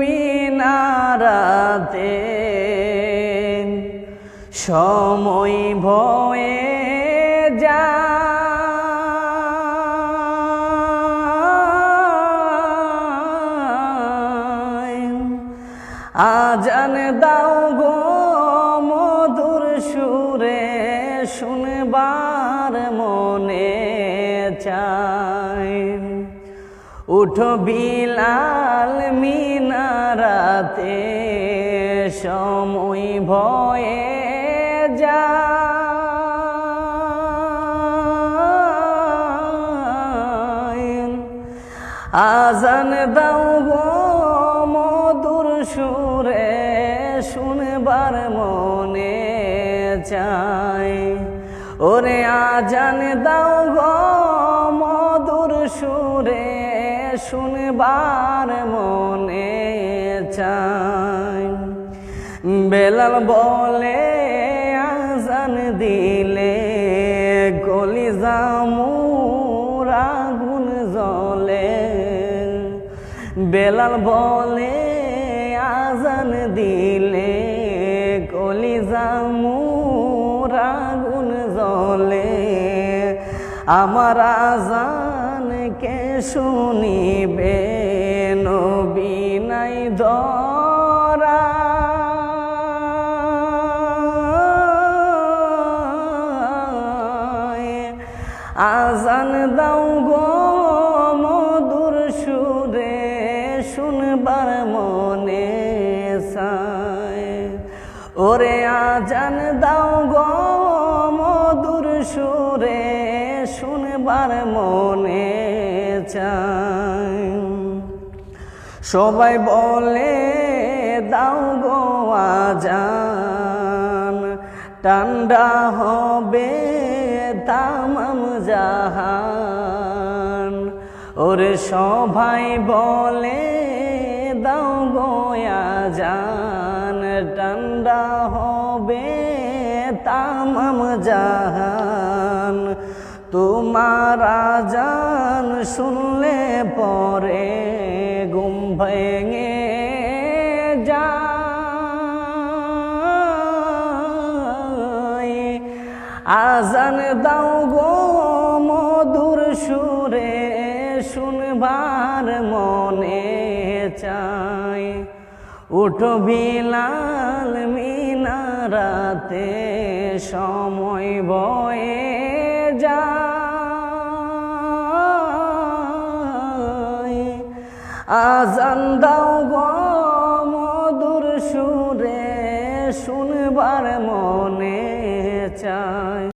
মিনারাতে সময় ভয়ে যা আজান দাও গো মধুর সুরে শুনবার মনে চায়। উঠো বিলাল মিনারাতে সময় ভয়ে যায় আজান দাও গো মধুর সুরে শুনবার মনে চাই। ওরে আজান দাও গো মধুর সুরে শুনবার মনে চাই। বেলাল বলে, আজান দিলে গলি জামুর আগুন জ্বলে। বেলাল বলে, আজান দিলে গলি জামুর আগুন জ্বলে। আমার আজান শুনিবে নবী নাই ধরা আজান দাও গো মধুর সুরে শুনবার মনে চায়। ওরে আজান দাও গো মধুর সুরে শুনবার মনে সবাই বলে, দাও গো আজান, ঠান্ডা হবে তামাম জাহান। ওরে সবাই বলে, দাও গো আজান, ঠান্ডা হবে তামাম জাহান। তোমার আজান শুনলে পরে ঘুম ভেঙে যায়। আজান দাও গো মধুর সুরে, শুনবার মনে চাই। উঠো বিলাল মিনারাতে, সময় বয়ে যায়। আজান দাও